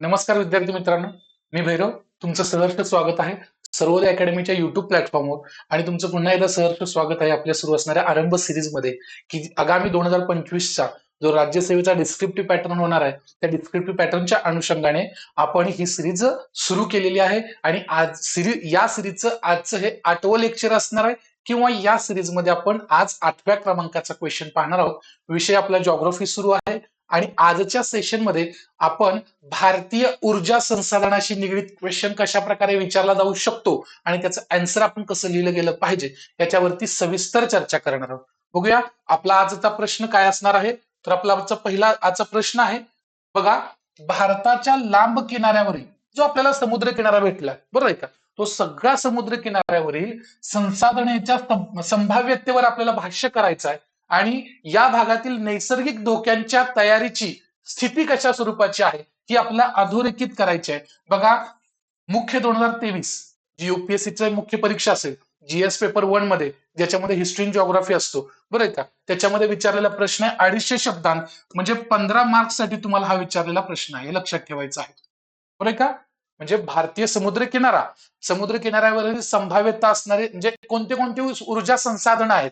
नमस्कार विद्यार्थी मित्रांनो मी भैरव. तुमचं सहर्ष स्वागत आहे सर्वोदय अकॅडमीच्या युट्यूब प्लॅटफॉर्मवर आणि तुमचं पुन्हा एकदा सहर्ष स्वागत आहे आपल्या सुरू असणाऱ्या आरंभ सिरीजमध्ये की आगामी दोन हजार पंचवीसचा जो राज्यसेवेचा डिस्क्रिप्टिव्ह पॅटर्न होणार आहे त्या डिस्क्रिप्टिव्ह पॅटर्नच्या अनुषंगाने आपण ही सिरीज सुरू केलेली आहे आणि आज सिरीज या सिरीजचं आजचं हे आठवं लेक्चर असणार आहे किंवा या सिरीजमध्ये आपण आज आठव्या क्रमांकाचा क्वेश्चन पाहणार आहोत. विषय आपला जॉग्रफी सुरू आहे. आणि आजच्या सेशनमध्ये आपण भारतीय ऊर्जा संसाधनाशी निगडीत क्वेश्चन कशा प्रकारे विचारला जाऊ शकतो? आणि त्याचं अँसर आपण कसं लिहिलं गेलं पाहिजे? याच्यावरती सविस्तर चर्चा करणार आहोत. बघूया आपला आजचा प्रश्न काय असणार आहे? तर आपला आजचा पहिला आजचा प्रश्न आहे बघा भारताच्या लांब किनाऱ्यावरील जो आपल्याला समुद्र किनारा भेटला बरोबर आहे का? तो सगळ्या समुद्र किनाऱ्यावरील संसाधनेच्या संभाव्यतेवर आपल्याला भाष्य करायचं आहे. आणि या भागातील नैसर्गिक धोक्यांच्या तयारीची स्थिती कशा स्वरूपाची आहे ही आपल्याला अधोरेखित करायची आहे. बघा मुख्य दोन हजार तेवीस जी युपीएससीची मुख्य परीक्षा असेल जीएस पेपर वनमध्ये ज्याच्यामध्ये हिस्ट्री जॉग्राफी असतो. बरं का? त्याच्यामध्ये विचारलेला प्रश्न आहे अडीचशे शब्दांत म्हणजे पंधरा मार्क्ससाठी तुम्हाला हा विचारलेला प्रश्न आहे हे लक्षात ठेवायचा आहे. बरं का? म्हणजे भारतीय समुद्र किनारा समुद्र किनाऱ्यावरील संभाव्यता असणारे म्हणजे कोणते कोणते ऊर्जा संसाधन आहेत?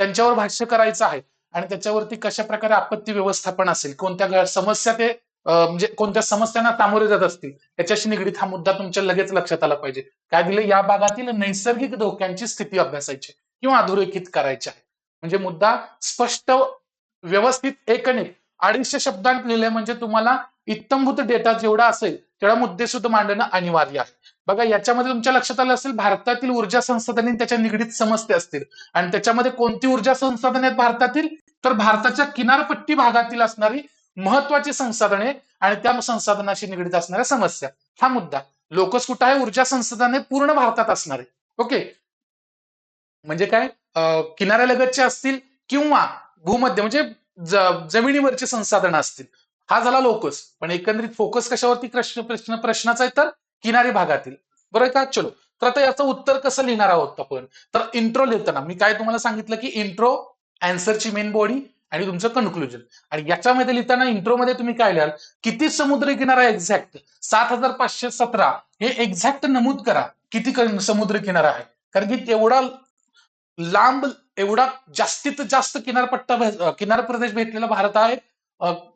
त्यांच्यावर भाष्य करायचं आहे. आणि त्याच्यावरती कशा प्रकारे आपत्ती व्यवस्थापन असेल कोणत्या समस्या ते म्हणजे कोणत्या समस्यांना सामोरे जात असतील याच्याशी निगडीत हा मुद्दा तुमच्या लगेच लक्षात आला पाहिजे. काय दिले? या भागातील नैसर्गिक धोक्यांची स्थिती अभ्यासायची किंवा अधोरेखित करायची आहे. म्हणजे मुद्दा स्पष्ट व्यवस्थित एकनिक अडीचशे शब्दांत लिहिले म्हणजे तुम्हाला इत्तमभूत डेटा जेवढा असेल तेवढा मुद्दे सुद्धा मांडणं अनिवार्य आहे. बघा याच्यामध्ये तुमच्या लक्षात आलं असेल भारतातील ऊर्जा संसाधने त्याच्या निगडीत समस्या असतील. आणि त्याच्यामध्ये कोणती ऊर्जा संसाधने आहेत भारतातील? तर भारताच्या किनारपट्टी भागातील असणारी महत्वाची संसाधने आणि त्या संसाधनाशी निगडीत असणाऱ्या समस्या. हा मुद्दा. लोकस कुठं आहे ऊर्जा संसाधने पूर्ण भारतात असणारे. ओके? म्हणजे काय? किनाऱ्यालगतचे असतील किंवा भूमध्य म्हणजे जमिनीवरचे जमिनीवरची संसाधनं असतील. हा झाला लोकस. पण एकंदरीत फोकस कशावरती प्रश्न प्रश्न प्रश्नाचा आहे तर? किनारी भागातील. बरं का? चलो. तर आता याचं उत्तर कसं लिहिणार आहोत आपण? तर इंट्रो लिहिताना मी काय तुम्हाला सांगितलं की इंट्रो अँसरची मेन बॉडी आणि तुमचं कन्क्लुजन आणि याच्यामध्ये लिहिताना इंट्रो मध्ये तुम्ही काय लिहाल? किती समुद्र किनारा एक्झॅक्ट सात हजार पाचशे सतरा. हे एक्झॅक्ट नमूद करा. किती क- समुद्र किनारा आहे? कारण की तेवढा लांब एवढा जास्तीत जास्त किनारपट्टा किनार प्रदेश भेटलेला भारत आहे.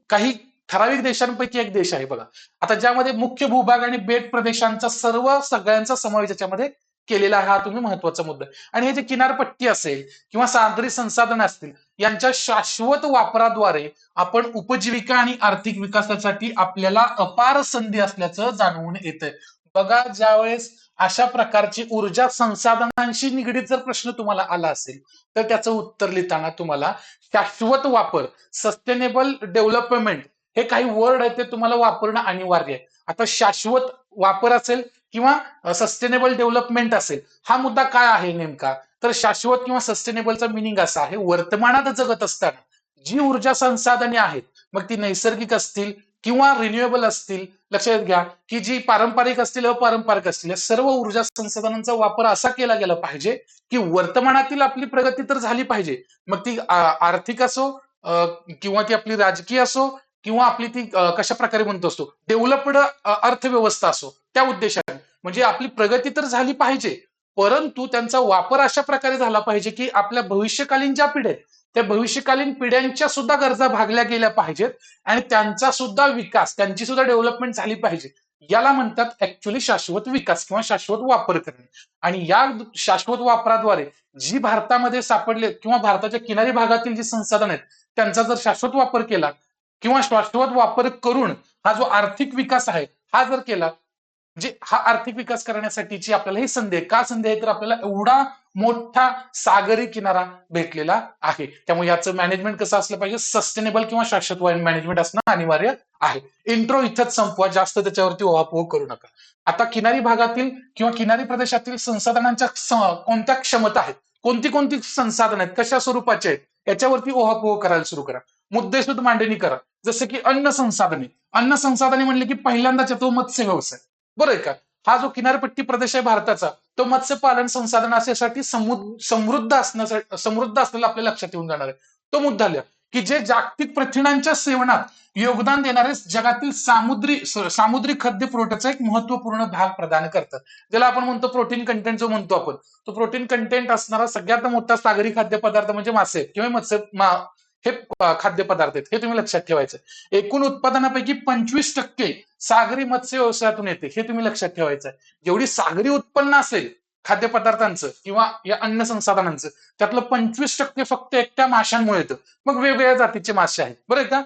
काही ठराविक देशांपैकी एक देश आहे बघा. आता ज्यामध्ये मुख्य भूभाग आणि बेट प्रदेशांचा सर्व सगळ्यांचा समावेश याच्यामध्ये केलेला आहे हा तुम्ही महत्त्वाचा मुद्दा आणि हे जे किनारपट्टी असेल किंवा सागरी संसाधन असतील यांच्या शाश्वत वापराद्वारे आपण उपजीविका आणि आर्थिक विकासासाठी आपल्याला अपार संधी असल्याचं जाणवून येतंय. बघा ज्यावेळेस अशा प्रकारची ऊर्जा संसाधनांशी निगडीत जर प्रश्न तुम्हाला आला असेल तर त्याचं उत्तर लिहिताना तुम्हाला शाश्वत वापर सस्टेनेबल डेव्हलपमेंट हे काही वर्ड आहेत ते तुम्हाला वापरणं अनिवार्य आहे. आता शाश्वत वापर असेल किंवा सस्टेनेबल डेव्हलपमेंट असेल हा मुद्दा काय आहे नेमका? तर शाश्वत किंवा सस्टेनेबलचा मिनिंग असा आहे वर्तमानात जगत असताना जी ऊर्जा संसाधने आहेत मग ती नैसर्गिक असतील किंवा रिन्युएबल असतील लक्षात घ्या की जी पारंपरिक असतील अपारंपरिक असतील या सर्व ऊर्जा संसाधनांचा वापर असा केला गेला पाहिजे की वर्तमानातील आपली प्रगती तर झाली पाहिजे. मग ती आर्थिक असो किंवा ती आपली राजकीय असो किंवा आपली ती कशा प्रकारे म्हणत असतो डेव्हलप्ड अर्थव्यवस्था असो त्या उद्देशाने. म्हणजे आपली प्रगती तर झाली पाहिजे परंतु त्यांचा वापर अशा प्रकारे झाला पाहिजे की आपल्या भविष्यकालीन ज्या पिढ्या आहेत त्या भविष्यकालीन पिढ्यांच्या सुद्धा गरजा भागल्या गेल्या पाहिजेत आणि त्यांचा सुद्धा विकास त्यांची सुद्धा डेव्हलपमेंट झाली पाहिजे. याला म्हणतात ऍक्च्युली शाश्वत विकास किंवा शाश्वत वापर करणे. आणि या शाश्वत वापराद्वारे जी भारतामध्ये सापडले किंवा भारताच्या किनारी भागातील जी संसाधन आहेत त्यांचा जर शाश्वत वापर केला किंवा शाश्वत वापर करून हा जो आर्थिक विकास आहे हा जर केला जे हा आर्थिक विकास करण्यासाठीची आपल्याला ही संधी आहे. का संधी आहे? तर आपल्याला एवढा मोठा सागरी किनारा भेटलेला आहे. त्यामुळे याचं मॅनेजमेंट कसं असलं पाहिजे? सस्टेनेबल किंवा शाश्वत मॅनेजमेंट असणं अनिवार्य आहे. इंट्रो इथंच संपवा. जास्त त्याच्यावरती ओहापोह करू नका. आता किनारी भागातील किंवा किनारी प्रदेशातील संसाधनांच्या कोणत्या क्षमता आहेत? कोणती कोणती संसाधन आहेत? कशा स्वरूपाचे आहेत? याच्यावरती ओहापोह करायला सुरू करा. मुद्देसूद मांडणी करा जसं की अन्न संसाधने. अन्न संसाधने म्हणले की पहिल्यांदाच येतो मत्स्य व्यवसाय. बरं आहे का? हा जो किनारपट्टी प्रदेश आहे भारताचा तो मत्स्यपालन संसाधन असण्यासाठी समृद्ध असण्यासाठी समृद्ध असलेला आपल्या लक्षात येऊन जाणार आहे. तो मुद्दा लिहा की जे जागतिक प्रथिनांच्या सेवनात योगदान देणारे जगातील सामुद्री सामुद्री खाद्य पुरवठ्याचा एक महत्त्वपूर्ण भाग प्रदान करतात. ज्याला आपण म्हणतो प्रोटीन कंटेंट जो म्हणतो आपण. तो प्रोटीन कंटेंट असणारा सगळ्यात मोठा सागरी खाद्यपदार्थ म्हणजे मासे किंवा मत्स्य मा- हे खाद्यपदार्थ आहेत. हे तुम्ही लक्षात ठेवायचं. एकूण उत्पादनापैकी पंचवीस टक्के सागरी मत्स्य व्यवसायातून येते. हे तुम्ही लक्षात ठेवायचं. जेवढी सागरी उत्पन्न असेल खाद्यपदार्थांचं किंवा या अन्न संसाधनांचं त्यातलं पंचवीस टक्के फक्त एकट्या माशांमुळे येतं. मग वेगवेगळ्या जातीचे मासे आहेत. बरं आहे का?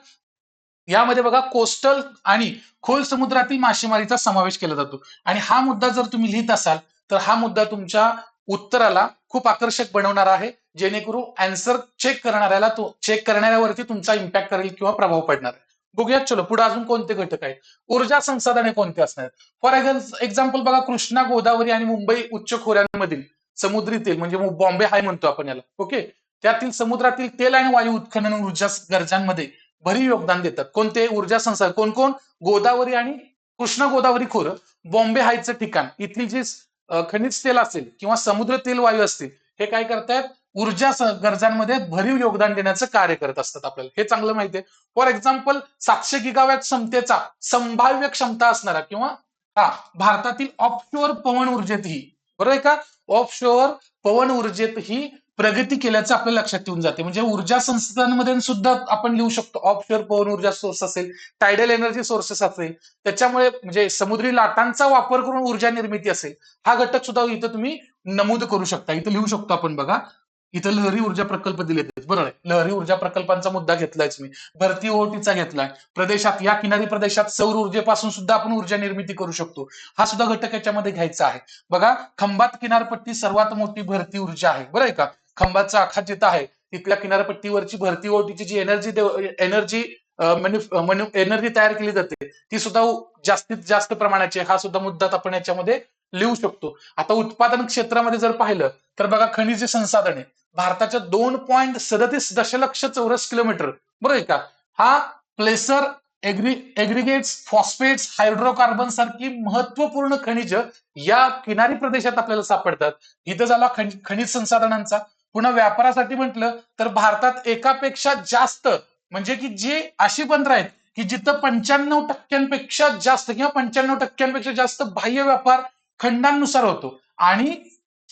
यामध्ये बघा कोस्टल आणि खोल समुद्रातील मासेमारीचा समावेश केला जातो. आणि हा मुद्दा जर तुम्ही लिहित असाल तर हा मुद्दा तुमच्या उत्तराला खूप आकर्षक बनवणार आहे. जेणेकरून अँसर चेक करणाऱ्याला तो चेक करणाऱ्यावरती तुमचा इम्पॅक्ट करेल किंवा प्रभाव पडणार आहे. बघूयात चलो पुढे अजून कोणते घटक आहेत? ऊर्जा संसाधने कोणते असणार फॉर एक्झाम्पल बघा कृष्णा गोदावरी आणि मुंबई उच्च खोऱ्यांमधील समुद्री तेल म्हणजे बॉम्बे हाय म्हणतो आपण याला. ओके त्यातील समुद्रातील तेल आणि वायू उत्खनन ऊर्जा गरजांमध्ये भरीव योगदान देतात. कोणते? ऊर्जा संसाधन. कोण कोण? गोदावरी आणि कृष्णा गोदावरी खोरं बॉम्बे हायचं ठिकाण. इथली जी खनिज तेल असेल किंवा समुद्र तेल वायू असतील हे काय करतायत? ऊर्जा गरजांमध्ये भरीव योगदान देण्याचं कार्य करत असतात आपल्याला. हे चांगलं माहिती आहे फॉर एक्झाम्पल सातशे गिगावॅट क्षमतेचा संभाव्य क्षमता असणारा किंवा हा भारतातील ऑफशोअर पवन ऊर्जेतही बरोबर आहे का? ऑफशोअर पवन ऊर्जेतही प्रगती केल्याचं आपल्या लक्षात येऊन जाते. म्हणजे ऊर्जा संस्थांमध्ये सुद्धा आपण लिहू शकतो. ऑफशोअर पवन ऊर्जा सोर्स असेल टायडल एनर्जी सोर्सेस असेल त्याच्यामुळे म्हणजे समुद्री लाटांचा वापर करून ऊर्जा निर्मिती असेल हा घटक सुद्धा इथं तुम्ही नमूद करू शकता. इथं लिहू शकतो आपण बघा. इथं लहरी ऊर्जा प्रकल्प दिले बरोबर आहे लहरी ऊर्जा प्रकल्पांचा मुद्दा घेतलायच मी. भरती ओहोटीचा घेतलाय. प्रदेशात या किनारी प्रदेशात सौर ऊर्जेपासून सुद्धा आपण ऊर्जा निर्मिती करू शकतो. हा सुद्धा घटक याच्यामध्ये घ्यायचा आहे. बघा खंबात किनारपट्टी सर्वात मोठी भरती ऊर्जा आहे. बरं आहे का? खंबाचा आखात जिथं आहे तिथल्या किनारपट्टीवरची भरती ओहोटीची जी एनर्जी एनर्जी एनर्जी तयार केली जाते ती सुद्धा जास्तीत जास्त प्रमाणाची हा सुद्धा मुद्दा आपण याच्यामध्ये लिहू शकतो. आता उत्पादन क्षेत्रामध्ये जर पाहिलं तर बघा खनिज संसाधने भारताच्या दोन पॉईंट सदतीस दशलक्ष चौरस किलोमीटर. बरोबर आहे का? हा placer aggre aggregates phosphates hydrocarbon सारखी महत्त्वपूर्ण खनिज या किनारी प्रदेशात आपल्याला सापडतात. इथं झाला खनिज संसाधनांचा. पुन्हा व्यापारासाठी म्हटलं तर भारतात एकापेक्षा जास्त म्हणजे की जे अशी बंदर आहेत की जिथं पंच्याण्णव टक्क्यांपेक्षा जास्त किंवा पंच्याण्णव टक्क्यांपेक्षा जास्त बाह्य व्यापार खंडांनुसार होतो. आणि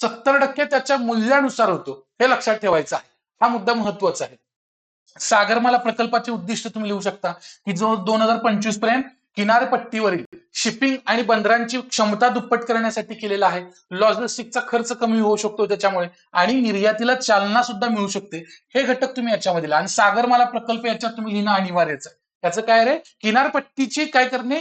सत्तर टक्के त्याच्या मूल्यानुसार होतो. हे लक्षात ठेवायचं आहे. हा मुद्दा महत्त्वाचा आहे. सागरमाला प्रकल्पाचे उद्दिष्ट तुम्ही लिहू शकता. की जो दोन हजार पंचवीसपर्यंत किनारपट्टीवरील शिपिंग आणि बंदरांची क्षमता दुप्पट करण्यासाठी केलेला आहे. लॉजिस्टिकचा खर्च कमी होऊ शकतो त्याच्यामुळे आणि निर्यातीला चालना सुद्धा मिळू शकते. हे घटक तुम्ही याच्यामध्ये आणि सागरमाला प्रकल्प याच्यात तुम्ही लिहिणं अनिवार्यच आहे. त्याचं काय रे? किनारपट्टीची काय करणे?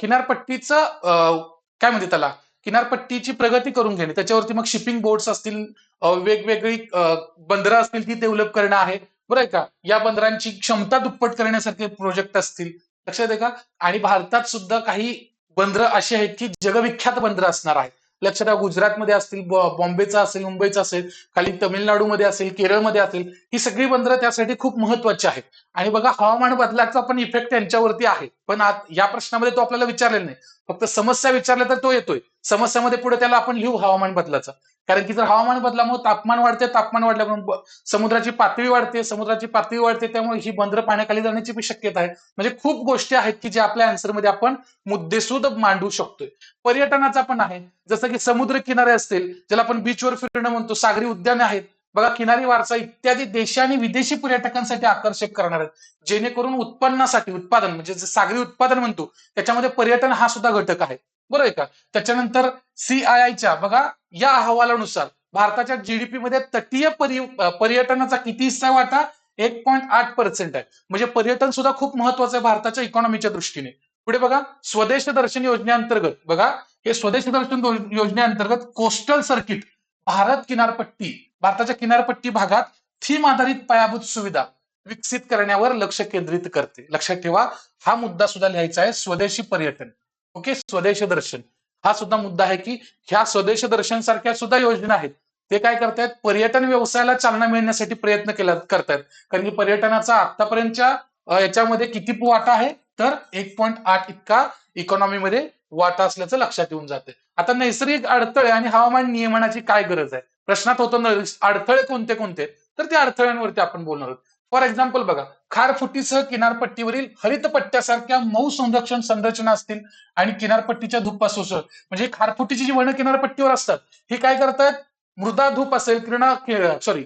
किनारपट्टीचं अं, काय म्हणते त्याला? किनारपट्टीची प्रगती करून घेणे. त्याच्यावरती मग शिपिंग बोट्स असतील वेगवेगळी बंदरं असतील ती डेव्हलप करणं आहे. बरं आहे का? या बंदरांची क्षमता दुप्पट करण्यासारखे प्रोजेक्ट असतील. लक्षात आहे का? आणि भारतात सुद्धा काही बंदरं अशी आहेत की जगविख्यात बंदरं असणार आहेत. लक्षात ठेवा गुजरातमध्ये असतील बॉम्बेचा असेल मुंबईचा असेल खाली तमिळनाडूमध्ये असेल केरळमध्ये असेल ही सगळी बंदरं त्यासाठी खूप महत्वाची आहेत. आणि बघा हवामान बदलाचा पण इफेक्ट त्यांच्यावरती आहे. पण या प्रश्नामध्ये तो आपल्याला विचारलेला नाही. फक्त समस्या विचारल्या तर तो येतोय. समस्यामध्ये पुढे त्याला आपण लिहू हवामान बदलाचा. कारण की जर हवामान बदलामुळे तापमान वाढते तापमान वाढल्यामुळे समुद्राची पातळी वाढते समुद्राची पातळी वाढते त्यामुळे ही बंदर पाण्याखाली जाण्याची पण शक्यता आहे. म्हणजे खूप गोष्टी आहेत की जे आपल्या आन्सरमध्ये आपण मुद्देसूद मांडू शकतोय. पर्यटनाचा पण आहे. जसं की समुद्र किनारे असतील ज्याला आपण बीचवर फिरणं म्हणतो सागरी उद्याने आहेत बघा किनारी वारसा इत्यादी देशी आणि विदेशी पर्यटकांसाठी आकर्षक करणार आहेत. जेणेकरून उत्पन्नासाठी उत्पादन म्हणजे जे सागरी उत्पादन म्हणतो त्याच्यामध्ये पर्यटन हा सुद्धा घटक आहे. बरोबर आहे का? त्याच्यानंतर सीआयआयच्या बघा या अहवालानुसार भारताच्या जीडीपी मध्ये तटीय पर्यटनाचा किती हिस्सा वाटा एक पॉईंट आठ पर्सेंट आहे. म्हणजे पर्यटन सुद्धा खूप महत्वाचं आहे भारताच्या इकॉनॉमीच्या दृष्टीने. पुढे बघा स्वदेश दर्शन योजनेअंतर्गत बघा हे स्वदेश दर्शन योजनेअंतर्गत कोस्टल सर्किट भारत किनारपट्टी भारताच्या किनारपट्टी भागात थीम आधारित पायाभूत सुविधा विकसित करण्यावर लक्ष केंद्रित करते. लक्षात ठेवा हा मुद्दा सुद्धा लिहायचा आहे स्वदेशी पर्यटन. ओके? स्वदेश दर्शन. हा सुद्धा मुद्दा आहे की ह्या स्वदेश दर्शन सारख्या सुद्धा योजना आहेत. ते काय करतायत? पर्यटन व्यवसायाला चालना मिळण्यासाठी प्रयत्न केला करतायत. कारण की पर्यटनाचा आतापर्यंतच्या याच्यामध्ये किती वाटा आहे? तर एक पॉईंट आठ इतका इकॉनॉमीमध्ये वाटा असल्याचं लक्षात येऊन जाते. आता नैसर्गिक अडथळे आणि हवामान नियमनाची काय गरज आहे? प्रश्नात होतो अडथळे कोणते कोणते? तर त्या अडथळ्यांवरती आपण बोलणार आहोत. फॉर एक्झाम्पल बघा खारफुटीसह किनारपट्टीवरील हरित पट्ट्यासारख्या मऊ संरक्षण संरचना असतील आणि किनारपट्टीच्या धुपापासून म्हणजे खारफुटीची जी वर्ण किनारपट्टीवर असतात हे काय करतात? मृदा धूप असेल किरणा सॉरी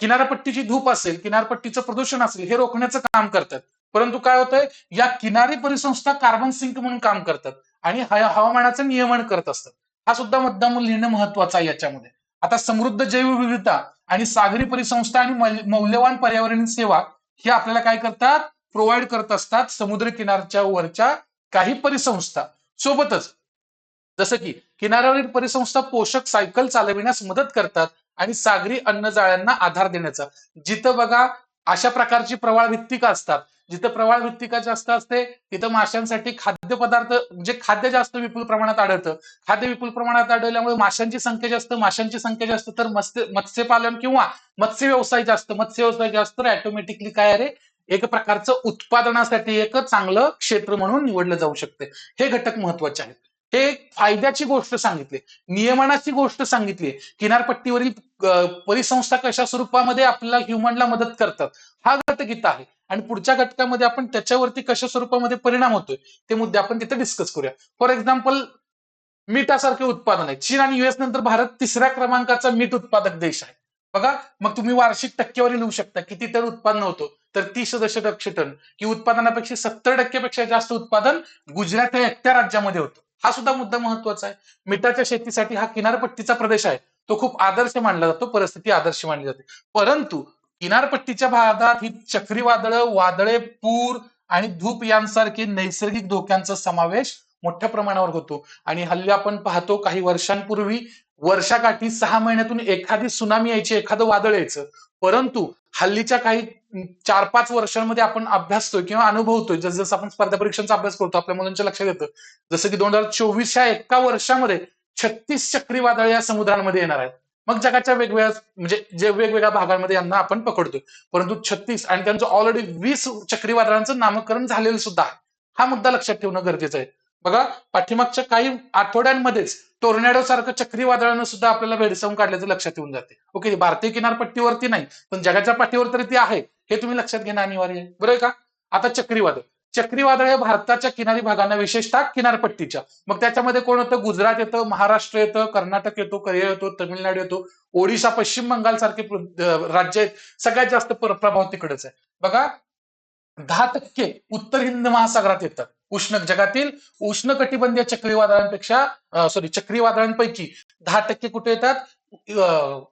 किनारपट्टीची धूप असेल किनारपट्टीचं प्रदूषण असेल हे रोखण्याचं काम करतात. परंतु काय होतंय? या किनारी परिसंस्था कार्बन सिंक म्हणून काम करतात आणि हवामानाचं नियमन करत असतात. हा सुद्धा मुद्दा लिहिणं महत्त्वाचा आहे याच्यामध्ये. आता समृद्ध जैवविविधता आणि सागरी परिसंस्था आणि मौल्यवान पर्यावरणीय सेवा हे आपल्याला काय करतात? प्रोव्हाइड करत असतात समुद्र किनारच्या वरच्या काही परिसंस्था. सोबतच जसं की किनाऱ्यावरील परिसंस्था पोषक सायकल चालविण्यास मदत करतात आणि सागरी अन्न जाळ्यांना आधार देण्याचा. जिथं बघा अशा प्रकारची प्रवाळ भित्तिका असतात. जिथं प्रवाळ भित्तिका जास्त असते तिथं माशांसाठी खाद्यपदार्थ म्हणजे खाद्य जास्त विपुल प्रमाणात आढळतं. खाद्य विपुल प्रमाणात आढळल्यामुळे माशांची संख्या जास्त माशांची संख्या जास्त तर मत्स्य मत्स्यपालन किंवा मत्स्य व्यवसाय जास्त. मत्स्य व्यवसाय जास्त तर ऑटोमॅटिकली काय आहे एक प्रकारचं उत्पादनासाठी एक चांगलं क्षेत्र म्हणून निवडलं जाऊ शकते. हे घटक महत्त्वाचे आहेत. हे फायद्याची गोष्ट सांगितली. नियमनाची गोष्ट सांगितली. किनारपट्टीवरील परिसंस्था कशा स्वरूपामध्ये आपल्याला ह्युमनला मदत करतात हा घटक आहे. आणि पुढच्या घटकामध्ये आपण त्याच्यावरती कशा स्वरूपामध्ये परिणाम होतोय ते मुद्दे आपण तिथे डिस्कस करूया. फॉर एक्झाम्पल मीठासारखे उत्पादन आहे. चीन आणि युएस नंतर भारत तिसऱ्या क्रमांकाचा मीठ उत्पादक देश आहे. बघा मग तुम्ही वार्षिक टक्केवारी लिहू शकता. किती तर उत्पन्न होतो? तर तीस दशलक्ष टन. की उत्पादनापेक्षा सत्तर टक्क्यापेक्षा जास्त उत्पादन गुजरात या एकट्या राज्यामध्ये होतं. हा सुद्धा मुद्दा महत्त्वाचा आहे. मिठाच्या शेतीसाठी हा किनारपट्टीचा प्रदेश आहे. तो खूप आदर्श मानला जातो परिस्थिती आदर्श मानली जाते. परंतु किनारपट्टीच्या भागात ही चक्रीवादळं वादळे पूर आणि धूप यांसारखे नैसर्गिक धोक्यांचा समावेश मोठ्या प्रमाणावर होतो. आणि हल्ली आपण पाहतो काही वर्षांपूर्वी वर्षाकाठी सहा महिन्यातून एखादी सुनामी यायची एखादं वादळ यायचं. परंतु हल्लीच्या काही चार पाच वर्षांमध्ये आपण अभ्यासतोय किंवा अनुभवतोय. जसं जसं आपण स्पर्धा परीक्षांचा अभ्यास करतो आपल्या मुलांच्या लक्षात येतं. जसं की दोन हजार चोवीसच्या एका वर्षामध्ये छत्तीस चक्रीवादळ या समुद्रांमध्ये येणार आहेत. मग जगाच्या वेगवेगळ्या म्हणजे जे वेगवेगळ्या भागांमध्ये यांना आपण पकडतोय. परंतु छत्तीस आणि त्यांचं ऑलरेडी वीस चक्रीवादळांचं नामकरण झालेलं सुद्धा आहे. हा मुद्दा लक्षात ठेवणं गरजेचं आहे. बघा पाठीमागच्या काही आठवड्यांमध्येच टोर्नॅडो सारखं चक्रीवादळानं सुद्धा आपल्याला भेडसावून काढल्याचं लक्षात येऊन जाते. ओके भारतीय किनारपट्टीवरती नाही पण जगाच्या पाठीवर तरी ती आहे. हे तुम्ही लक्षात घेणं अनिवार्य आहे. बरोबर का? आता चक्रीवादळ. चक्रीवादळ हे भारताच्या किनारी भागांना विशेषतः किनारपट्टीच्या. मग त्याच्यामध्ये कोण होतं? गुजरात येतं महाराष्ट्र येतं कर्नाटक येतो केरळ येतो तमिळनाडू येतो ओडिशा पश्चिम बंगाल सारखे राज्य आहेत. सगळ्यात जास्त प्र- प्रभाव तिकडेच आहे. बघा दहा टक्के उत्तर हिंद महासागरात येतात उष्ण जगातील उष्ण कटिबंधीय चक्रीवादळांपेक्षा सॉरी चक्रीवादळांपैकी दहा टक्के कुठे येतात?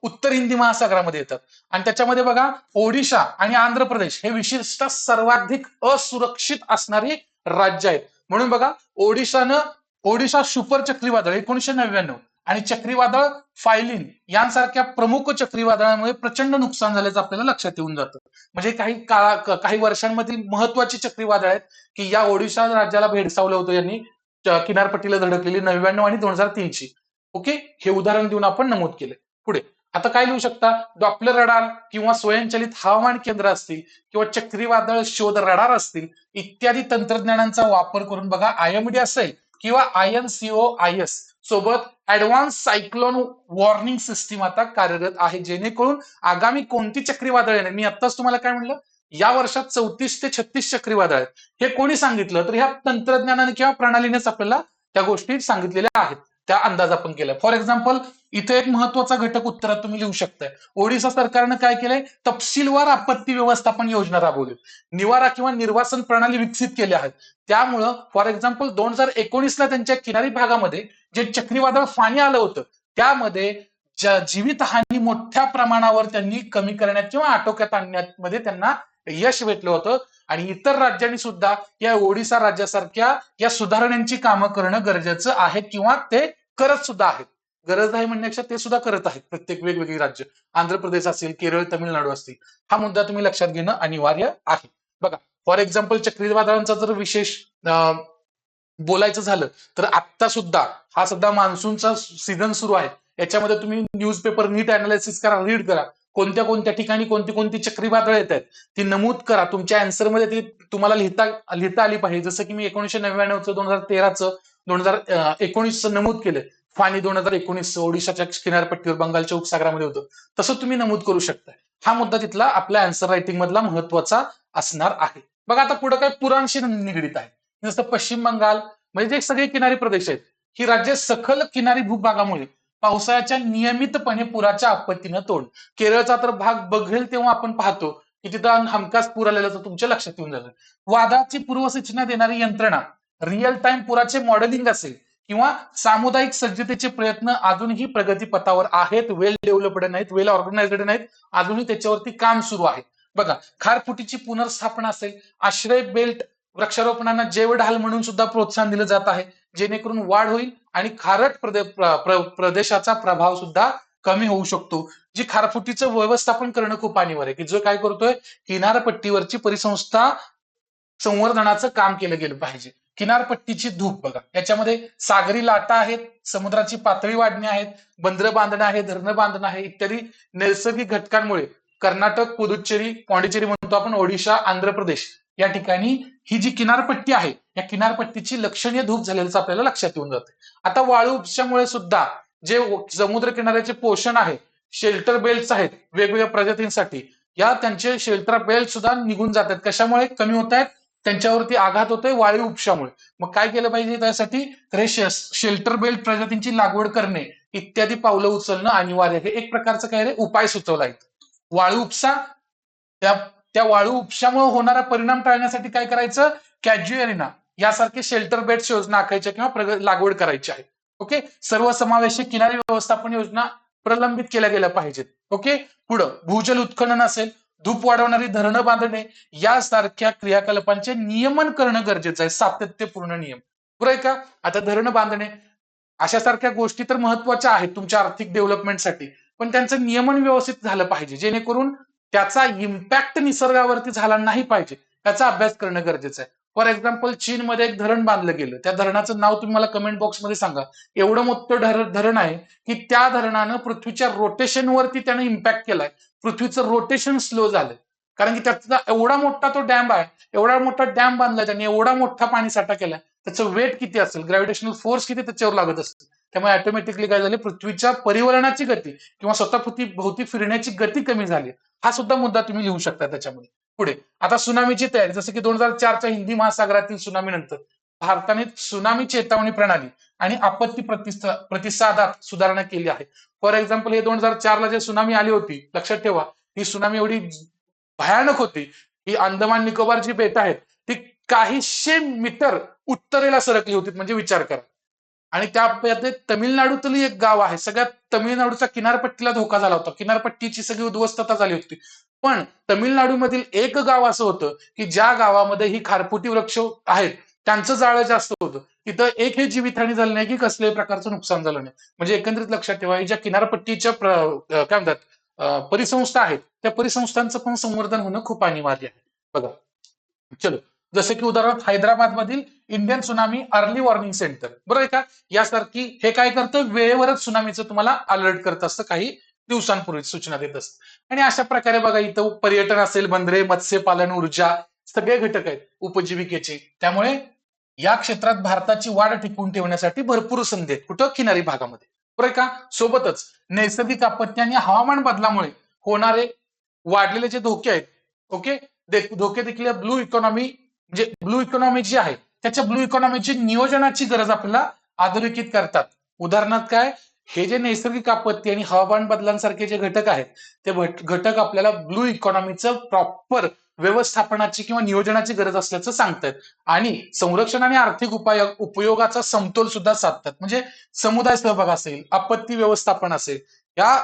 उत्तर हिंदी महासागरामध्ये येतात. आणि त्याच्यामध्ये बघा ओडिशा आणि आंध्र प्रदेश हे विशिष्ट सर्वाधिक असुरक्षित असणारी राज्य आहेत. म्हणून बघा ओडिशानं ओडिशा सुपर चक्रीवादळ एकोणीशे नव्याण्णव आणि चक्रीवादळ फायलिन यांसारख्या प्रमुख चक्रीवादळामुळे प्रचंड नुकसान झाल्याचं आपल्याला लक्षात येऊन जातं. म्हणजे काही काळा काही वर्षांमधील महत्वाची चक्रीवादळ आहेत की या ओडिशा राज्याला भेडसावलं होतं यांनी किनारपट्टीला धडकलेली नव्याण्णव आणि दोन हजार तीनची. ओके हे उदाहरण देऊन आपण नमूद केले. पुढे. आता काय लिहू शकता? डॉप्लर रडार किंवा स्वयंचलित हवामान केंद्र असतील किंवा चक्रीवादळ शोध रडार असतील इत्यादी तंत्रज्ञानांचा वापर करून बघा आयएमडी असेल किंवा I N C O I S सोबत ऍडव्हान्स सायक्लोन वॉर्निंग सिस्टीम आता कार्यरत आहे जेणेकरून आगामी कोणती चक्रीवादळ येणार? मी आत्ताच तुम्हाला काय म्हणलं? या वर्षात चौतीस ते छत्तीस चक्रीवादळ आहेत. हे कोणी सांगितलं? तर ह्या तंत्रज्ञानाने किंवा प्रणालीनेच आपल्याला त्या गोष्टी सांगितलेल्या आहेत. त्या अंदाज आपण केलाय. फॉर एक्झाम्पल इथे एक महत्त्वाचा घटक उत्तरात तुम्ही लिहू शकताय. ओडिशा सरकारनं काय केलंय? तपशीलवार आपत्ती व्यवस्थापन योजना राबवली. निवारा किंवा निर्वासन प्रणाली विकसित केल्या आहेत. त्यामुळं फॉर एक्झाम्पल दोन हजार एकोणीसला त्यांच्या किनारी भागामध्ये जे चक्रीवादळ फाणी आलं होतं त्यामध्ये जीवितहानी मोठ्या प्रमाणावर त्यांनी कमी करण्यात किंवा आटोक्यात आणण्यामध्ये त्यांना यश भेटलं होतं. आणि इतर राज्यांनी सुद्धा या ओडिसा राज्यासारख्या या सुधारणांची कामं करणं गरजेचं आहे किंवा ते करत सुद्धा आहेत. गरज आहे म्हणण्यापेक्षा ते सुद्धा करत आहेत प्रत्येक वेगवेगळी राज्य. आंध्र प्रदेश असेल केरळ तमिळनाडू असतील. हा मुद्दा तुम्ही लक्षात घेणं अनिवार्य आहे. बघा फॉर एक्झाम्पल चक्रीवादळांचा जर विशेष अं, बोलायचं झालं तर आत्ता सुद्धा हा सध्या मान्सूनचा सीझन सुरू आहे. याच्यामध्ये तुम्ही न्यूजपेपर नीट अनालिसिस करा रीड करा. कोणत्या कोणत्या ठिकाणी कोणती कोणती चक्रीवादळ येत आहेत ती नमूद करा. तुमच्या answer मध्ये ती तुम्हाला लिहिता लिहिता आली पाहिजे. जसं की मी एकोणीशे नव्याण्णवचं दोन हजार तेराचं दोन हजार एकोणीसचं नमूद केलं. फानी दोन हजार एकोणीस ओडिशाच्या किनारपट्टीवर बंगालच्या उपसागरामध्ये होतं. तसं तुम्ही नमूद करू शकता हा मुद्दा तिथला आपल्या आन्सर रायटिंग मधला महत्त्वाचा असणार आहे. बघा आता पुढे काय पुरांशी निगडीत आहे. जसं पश्चिम बंगाल म्हणजे जे सगळे किनारी प्रदेश आहेत ही राज्य सखल किनारी भूभागामुळे पावसाळ्याच्या नियमितपणे पुराच्या आपत्तीनं तोंड. केरळचा तर भाग बघेल तेव्हा आपण पाहतो की तिथं हमखास पूर आलेला तर तुमच्या लक्षात येऊन झालं वादाची पूर्वसूचना देणारी यंत्रणा रिअल टाइम पुराचे मॉडेलिंग असेल किंवा सामुदायिक सज्जतेचे प्रयत्न अजूनही प्रगतीपथावर आहेत वेल डेव्हलप्ड नाहीत वेल ऑर्गनाइज्ड नाहीत अजूनही त्याच्यावरती काम सुरू आहे. बघा खारफुटीची पुनर्स्थापना असेल आश्रय बेल्ट वृक्षारोपणांना जेवढाल म्हणून सुद्धा प्रोत्साहन दिलं जात आहे जेणेकरून वाढ होईल आणि खारट प्रदेशाचा प्रभाव सुद्धा कमी होऊ शकतो. जी खारफुटीचं व्यवस्थापन करणं खूप अनिवार्य आहे की जो काय करतोय किनारपट्टीवरची परिसंस्था संवर्धनाचं काम केलं गेलं पाहिजे. किनारपट्टीची धूप बघा. याच्यामध्ये सागरी लाटा आहेत समुद्राची पातळी वाढणे आहेत बंदर बांधणं आहे धरणं बांधणं आहे इत्यादी नैसर्गिक घटकांमुळे कर्नाटक पुदुच्चेरी पॉंडिचेरी म्हणतो आपण ओडिशा आंध्र प्रदेश या ठिकाणी ही जी किनारपट्टी आहे या किनारपट्टीची लक्षणीय धूप झालेल्याचं आपल्याला लक्षात येऊन जाते. आता वाळू उपशामुळे सुद्धा जे समुद्र किनाऱ्याचे पोषण आहे शेल्टर बेल्ट आहेत वेगवेगळ्या प्रजातींसाठी या त्यांचे शेल्टर बेल्ट सुद्धा निघून जातात. कशामुळे? कमी होत आहेत त्यांच्यावरती आघात होतोय वाळू उपशामुळे. मग काय केलं पाहिजे त्यासाठी? तर शेल्टर बेल्ट प्रजातींची लागवड करणे. इत्यादी पावलं उचलणं अनिवार्य आहे. एक प्रकारचं काय रे? उपाय सुचवला आहे वाळू उपसा त्या त्या वाळू उपशामुळे होणारा परिणाम टाळण्यासाठी काय करायचं? कॅज्युएरिना. यासारखे शेल्टर बेड्स योजना आखायच्या किंवा लागवड करायची आहे. ओके? सर्वसमावेशक किनारी व्यवस्थापन योजना प्रलंबित केल्या गेल्या पाहिजेत. ओके? पुढं भूजल उत्खनन असेल. धूप वाढवणारी धरणं बांधणे यासारख्या क्रियाकलापांचे नियमन करणं गरजेचं आहे. सातत्यपूर्ण नियम. पुरे का? आता धरणं बांधणे अशासारख्या गोष्टी तर महत्त्वाच्या आहेत तुमच्या आर्थिक डेव्हलपमेंटसाठी. पण त्यांचं नियमन व्यवस्थित झालं पाहिजे. जेणेकरून त्याचा इम्पॅक्ट निसर्गावरती झाला नाही पाहिजे. त्याचा अभ्यास करणं गरजेचं आहे. फॉर एक्झाम्पल चीनमध्ये एक धरण बांधलं गेलं. त्या धरणाचं नाव तुम्ही मला कमेंट बॉक्समध्ये सांगा. एवढं मोठं धरण आहे की त्या धरणानं पृथ्वीच्या रोटेशनवरती त्यानं इम्पॅक्ट केलाय. पृथ्वीचं रोटेशन स्लो झालं. कारण की त्याचा एवढा मोठा तो डॅम आहे एवढा मोठा डॅम बांधला त्याने एवढा मोठा पाणी साठा केलाय त्याचं वेट किती असेल? ग्रॅव्हिटेशनल फोर्स किती त्याच्यावर लागत असते? त्यामुळे ऑटोमॅटिकली काय झाले? पृथ्वीच्या परिवलनाची गती किंवा स्वतः भोवती फिरण्याची गती कमी झाली. हा सुद्धा मुद्दा तुम्ही लिहू शकता त्याच्यामध्ये. पुढे आता सुनामीची तयारी जसं की दोन हजार चारच्या हिंदी महासागरातील सुनामी नंतर भारताने सुनामी चेतावणी प्रणाली आणि आपत्ती प्रतिसादात सुधारणा केली आहे. फॉर एक्झाम्पल हे दोन हजार चारला जे सुनामी आली होती लक्षात ठेवा ही सुनामी एवढी भयानक होती ही अंदमान निकोबार जी बेट आहेत ती काहीशे मीटर उत्तरेला सरकली होती म्हणजे विचार करा. आणि त्या तमिळनाडूतली एक गाव आहे सगळ्यात तमिळनाडूचा किनारपट्टीला धोका झाला होता. किनारपट्टीची सगळी उद्ध्वस्तता झाली होती. पण तमिळनाडूमधील एक गाव असं होतं की ज्या गावामध्ये ही खारफुटी वृक्ष आहेत त्यांचं जाळं जास्त होतं. तिथं एक हे जीवितहानी झाली नाही की कसल्याही प्रकारचं नुकसान झालं नाही. म्हणजे एकंदरीत लक्षात ठेवा ज्या किनारपट्टीच्या काय म्हणतात परिसंस्था आहेत त्या परिसंस्थांचं पण संवर्धन होणं खूप अनिवार्य आहे. बघा चलो जसं की उदाहरणार्थ हैदराबाद मधील Indian tsunami early warning centre. बरोबर का? यासारखी हे काय करतं? वेळेवरच सुनामीचं तुम्हाला अलर्ट करत असतं काही दिवसांपूर्वी सूचना देत असत. आणि अशा प्रकारे बघा इथं पर्यटन असेल बंदरे मत्स्यपालन ऊर्जा सगळे घटक आहेत उपजीविकेचे. त्यामुळे या क्षेत्रात भारताची वाढ टिकवून ठेवण्यासाठी भरपूर संधी आहेत. कुठं? किनारी भागामध्ये. बरोबर का? सोबतच नैसर्गिक आपत्ती आणि हवामान बदलामुळे होणारे वाढलेले जे धोके आहेत ओके? धोके देखील ब्लू इकॉनॉमी म्हणजे ब्लू इकॉनॉमी जी आहे त्याच्या ब्लू इकॉनॉमीची नियोजनाची गरज आपल्याला अधोरेखित करतात. उदाहरणार्थ काय? हे जे नैसर्गिक आपत्ती आणि हवामान बदलांसारखे जे घटक आहेत ते घटक आपल्याला ब्लू इकॉनॉमीचं प्रॉपर व्यवस्थापनाची किंवा नियोजनाची गरज असल्याचं सांगतात आणि संरक्षण आणि आर्थिक उपाय उपयोगाचा समतोल सुद्धा साधतात. म्हणजे समुदाय सहभाग असेल आपत्ती व्यवस्थापन असेल या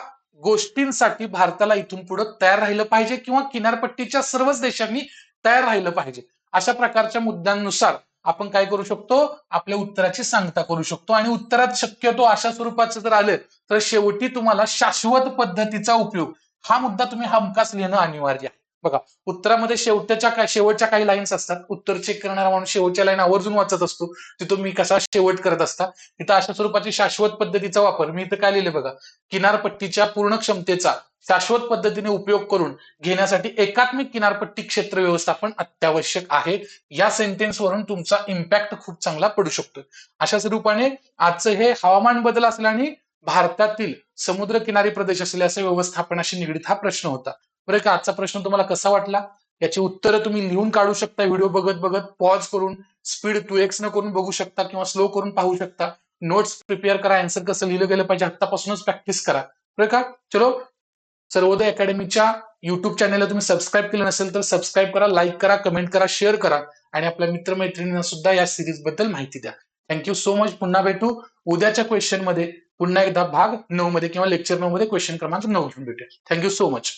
गोष्टींसाठी भारताला इथून पुढे तयार राहिलं पाहिजे किंवा किनारपट्टीच्या सर्वच देशांनी तयार राहिलं पाहिजे. अशा प्रकारच्या मुद्द्यांनुसार आपण काय करू शकतो? आपल्या उत्तराची सांगता करू शकतो. आणि उत्तरात शक्यतो अशा स्वरूपाचं जर आलं तर शेवटी तुम्हाला शाश्वत पद्धतीचा उपयोग. हा मुद्दा तुम्ही हमखास लिहिणं अनिवार्य आहे. बघा उत्तरामध्ये शेवटच्या काय शेवटच्या काही लाईन्स असतात. उत्तर चेक करणारा माणूस शेवटच्या लाईन आवर्जून वाचत असतो. तिथं मी कसा शेवट करत असता? तिथं अशा स्वरूपाची शाश्वत पद्धतीचा वापर. मी इथं काय लिहिले बघा? किनारपट्टीच्या पूर्ण क्षमतेचा शाश्वत पद्धतीने उपयोग करून घेण्यासाठी एकात्मिक किनारपट्टी क्षेत्र व्यवस्थापन अत्यावश्यक आहे. या सेंटेन्सवरून तुमचा इम्पॅक्ट खूप चांगला पडू शकतो अशा स्वरूपाने आजचं हे हवामान बदल असल्याने भारतातील समुद्र किनारी प्रदेश असलेल्या व्यवस्थापनाशी निगडीत हा प्रश्न होता. बरं का आजचा प्रश्न तुम्हाला कसा वाटला? याची उत्तरं तुम्ही लिहून काढू शकता व्हिडिओ बघत बघत पॉज करून स्पीड टू एक्स न करून बघू शकता किंवा स्लो करून पाहू शकता. नोट्स प्रिपेअर करा आन्सर कसं लिहिलं गेलं पाहिजे आतापासूनच प्रॅक्टिस करा. बरं का? चलो सर्वोदय अकॅडमीच्या युट्यूब चॅनलला तुम्ही सबस्क्राईब केलं नसेल तर सबस्क्राईब करा लाईक करा कमेंट करा शेअर करा आणि आपल्या मित्रमैत्रिणींना सुद्धा या सिरीजबद्दल माहिती द्या. थँक्यू सो मच पुन्हा भेटू. उद्याच्या क्वेश्चनमध्ये पुन्हा एकदा भाग नऊ मध्ये किंवा लेक्चर नऊ मध्ये क्वेश्चन क्रमांक नऊ घेऊन भेटूया. Thank you so much